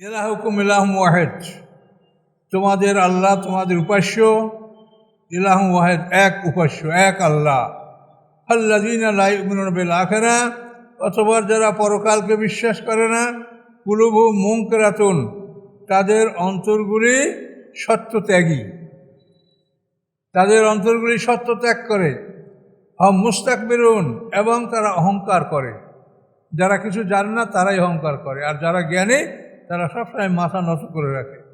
ইলাহুকুম ইলাহম ওয়াহেদ। তোমাদের আল্লাহ তোমাদের উপাস্য। ইলাহম ওয়াহেদ, এক উপাস্য, এক আল্লাহ। আল্লাহ বেল আখেরা অথবা যারা পরকালকে বিশ্বাস করে না কুলুবু মুঙ্করাতুন তাদের অন্তরগুলি সত্যত্যাগী। তাদের অন্তরগুলি সত্য ত্যাগ করে। হম মুস্তাক বেরুন এবং তারা অহংকার করে। যারা কিছু জানে না, তারাই অহংকার করে। আর যারা জ্ঞানী তারা সবসময় মাথা নত করে রাখে।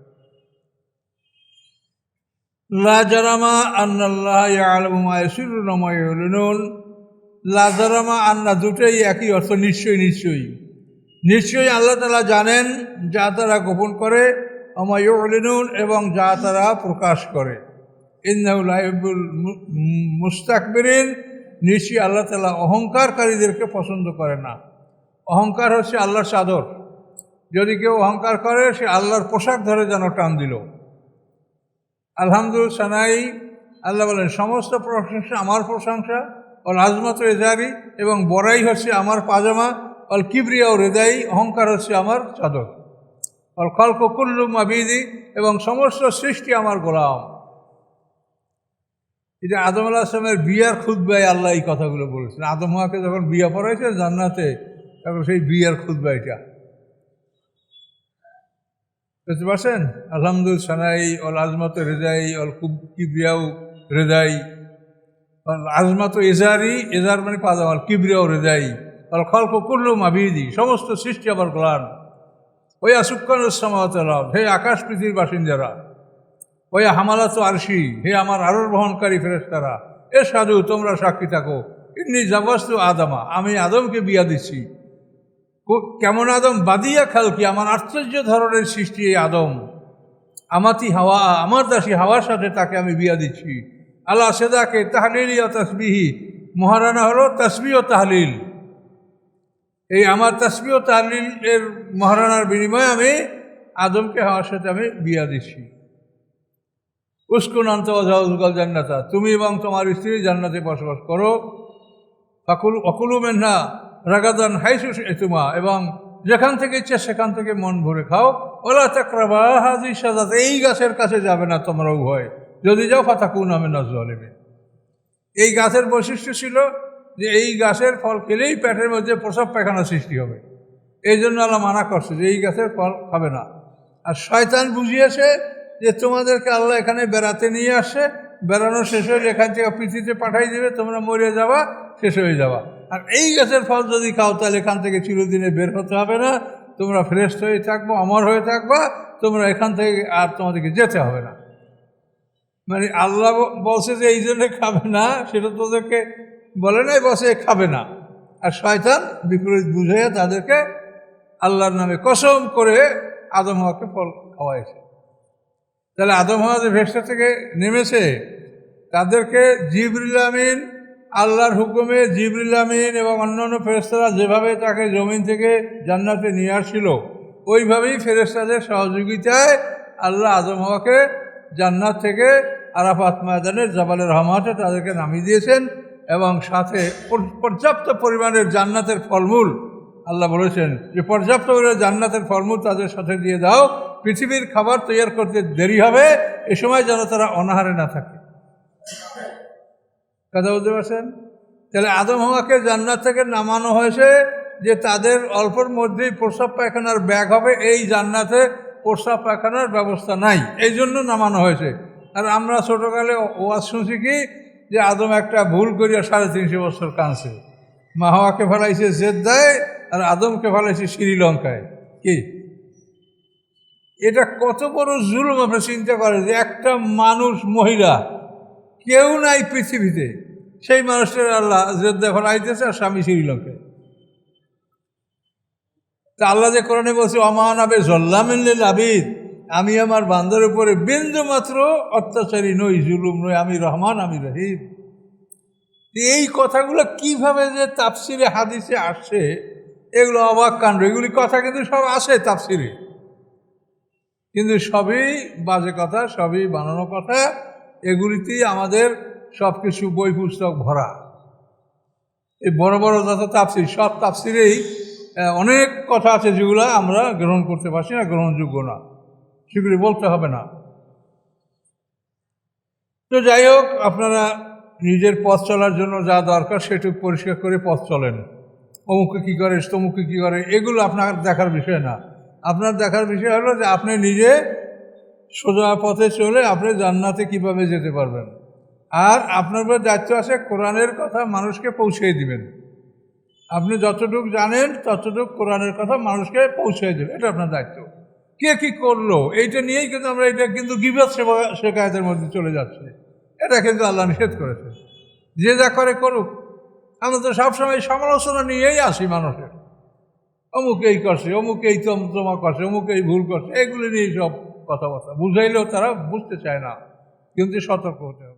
লাজারামা আন্নাল্লাহ আলমুন লাজারামা আন্না দুটোই একই অর্থ, নিশ্চয়ই নিশ্চয়ই। নিশ্চয়ই আল্লাহ তালা জানেন যা তারা গোপন করে আমায়ুলিনুন এবং যা তারা প্রকাশ করে। ইন্দাউল মুস্তাকবিরিন। নিশ্চয়ই আল্লাহ তালা অহংকারকারীদেরকে পছন্দ করে না। অহংকার হচ্ছে আল্লাহর চাদর। যদি কেউ অহংকার করে, সে আল্লাহর পোশাক ধরে যেন টান দিল। আলহামদুল সানাই, আল্লাহ বলেন, সমস্ত প্রশংসা আমার প্রশংসা, অল আজমত রেজারি এবং বড়াই হচ্ছে আমার পাজামা, অল কিবরিয়া ও রেদাই অহংকার হচ্ছে আমার চাদর। অল খলক কুল্লু মাবিদি, এবং সমস্ত সৃষ্টি আমার গোলাম। এটা আদম আল্লাহ আসলামের বিয়ার খুদ্ায় আল্লাহ এই কথাগুলো বলেছেন। আদম হাকে যখন বিয়া পড়াইছে জান্নাতে, তখন সেই বিয়ার খুদ্া এটা বুঝতে পারছেন? আলহামদুল সানাই অল আজমত রেজাই অল কুব কিবরিয়াও রেজাই। অল আজমত এজারি, এজার মানে পাদাম অল কিবরিয়াও রেজাই। অল খলক কুল্লু মাবিদি, সমস্ত সৃষ্টি আবার গোলান। ওই আসুকান সামাতলাম হে আকাশ পৃথিবীর বাসিন্দারা। ওই হামালাত আরশি, হে আমার আরোর বহনকারী ফেরেস্তারা এ সাধু, তোমরা সাক্ষী থাকো। ইন্নি জাবাস্তু আদামা, আমি আদমকে বিয়া দিচ্ছি। কেমন আদম? বাদিয়া খালকি আমার আশ্চর্য ধরনের সৃষ্টি এই আদম। আমাতি হাওয়া, আমার দাসী হাওয়ার সাথে তাকে আমি বিয়া দিচ্ছি। আল্লাহ সেদাকে তাহলিল ও তসবিহি। মহারানা হলো তসবি ও তাহলিল। এই আমার তসবি ও তাহলিল এর মহারানার বিনিময়ে আমি আদমকে হাওয়ার সাথে আমি বিয়া দিচ্ছি। উস্কুন অন্ত অজাউজগল জান্নাতা। তুমি এবং তোমার স্ত্রী জান্নাতে বসবাস করো। ফাকুল, অকুলু মেন্না রাগাদান হাইসু এতুমা এবং যেখান থেকে ইচ্ছে সেখান থেকে মন ভরে খাও। ওলা চাকরাবা হাজি সাজাত, এই গাছের কাছে যাবে না তোমরা উভয়। যদি যাও, ফাতাকুন আমি নজলেবে এই গাছের বৈশিষ্ট্য ছিল যে এই গাছের ফল খেলেই পেটের মধ্যে প্রসব পায়খানা সৃষ্টি হবে। এই জন্য আল্লাহ মানা করছে যে এই গাছের ফল খাবে না। আর শয়তান বুঝিয়েছে যে তোমাদেরকে আল্লাহ এখানে বেড়াতে নিয়ে আসছে বেড়ানো শেষ হয়ে এখান থেকে পৃথিবীতে পাঠাই দেবে, তোমরা মরে যাওয়া শেষ হয়ে যাবা। আর এই গাছের ফল যদি খাও, তাহলে এখান থেকে চিরদিনে বের হতে হবে না। তোমরা ফ্রেশ হয়ে থাকব, অমর হয়ে থাকবা, তোমরা এখান থেকে আর তোমাদেরকে যেতে হবে না। মানে আল্লাহ বলছে যে এই জন্যে খাবে না, সেটা তোদেরকে বলে নাই বসে খাবে না। আর শয়তান বিপরীত বুঝে তাদেরকে আল্লাহর নামে কসম করে আদম হওয়াকে ফল খাওয়াইছে। তাহলে আদম হওয়া যে ভেসটা থেকে নেমেছে, তাদেরকে জিবরুল আমিন আল্লাহর হুকুমে জিবরুল আমিন এবং অন্যান্য ফেরেস্তারা যেভাবে তাকে জমিন থেকে জান্নাতে নিয়ে আসছিল, ওইভাবেই ফেরেস্তাদের সহযোগিতায় আল্লাহ আদম হওয়াকে জান্নাত থেকে আরাফাত ময়দানের জবালের রহমাতে তাদেরকে নামিয়ে দিয়েছেন এবং সাথে পর্যাপ্ত পরিমাণের জান্নাতের ফলমূল আল্লাহ বলেছেন, যে পর্যাপ্ত পরিমাণে জান্নাতের ফলমূল তাদের সাথে দিয়ে দাও, পৃথিবীর খাবার তৈরি করতে দেরি হবে, এ সময় যেন তারা অনাহারে না থাকে। কথা বলতে পারছেন? তাহলে আদম হওয়াকে জান্নাত থেকে নামানো হয়েছে যে তাদের অল্পর মধ্যেই প্রস্রাব পায়খানার ব্যাগ হবে, এই জান্নাতে প্রস্রাব পায়খানার ব্যবস্থা নাই। এই জন্য নামানো হয়েছে। আর আমরা ছোটোকালে ওয়াজ শুনছি কি? যে আদম একটা ভুল করিয়া সাড়ে তিনশো বছর কাঁদছে। মা হওয়াকে ফেলাইছে জেদ্দায়, আর আদমকে ফেলাইছে শ্রীলঙ্কায়। কি? এটা কত বড় জুলুম আপনি চিন্তা করেন যে একটা মানুষ মহিলা, কেউ নাই পৃথিবীতে। সেই মানুষটার আল্লাহ জেদ্দা আইতেছে আর স্বামী শ্রীলঙ্কায় তা আল্লাহ যে কোরআনে বলছে অমান আবে জল্লামিল্লিল আবিদ। আমি আমার বান্ধর উপরে বিন্দু মাত্র অত্যাচারী নই, জুলুম নই, আমি রহমান, আমি রহিম। এই কথাগুলো কীভাবে যে তাফসিরে, হাদিসে আসছে, এগুলো অবাক কাণ্ড। এগুলি কথা কিন্তু সব আসে তাফসিরে। কিন্তু সবই বাজে কথা, সবই বানানো কথা। এগুলিতেই আমাদের সব কিছু বই পুস্তক ভরা। এই বড় বড় যত তাফসির সব তাফসিরেই আহ, অনেক কথা আছে যেগুলো আমরা গ্রহণ করতে পারছি না গ্রহণযোগ্য না। সেগুলি বলতে হবে না। তো যাই হোক আপনারা নিজের পথ চলার জন্য যা দরকার সেটুকু পরিষ্কার করে পথ চলেন। অমুকে কী করে তমুকে কী করে এগুলো আপনার দেখার বিষয় না। আপনার দেখার বিষয় হলো যে আপনি নিজে সোজা পথে চলে আপনি জান্নাতে কীভাবে যেতে পারবেন। আর আপনার উপর দায়িত্ব আছে কোরআনের কথা মানুষকে পৌঁছে দিবেন। আপনি যতটুকু জানেন, ততটুকু কোরআনের কথা মানুষকে পৌঁছে দেবেন এটা আপনার দায়িত্ব। কে কি করল? এইটা নিয়েই কিন্তু আমরা এটা কিন্তু গিবাদ সেবা শেখায়তের মধ্যে চলে যাচ্ছে। এটা কিন্তু আল্লাহ নিষেধ করেছে। যে যা করে করুক। আমরা তো সবসময় সমালোচনা নিয়েই আসি মানুষের। অমুক এই করছে, অমুক এই তমতমা করছে, অমুক এই ভুল করছে, এগুলি নিয়ে সব কথাবার্তা। বুঝাইলেও তারা বুঝতে চায় না। কিন্তু সতর্ক হতে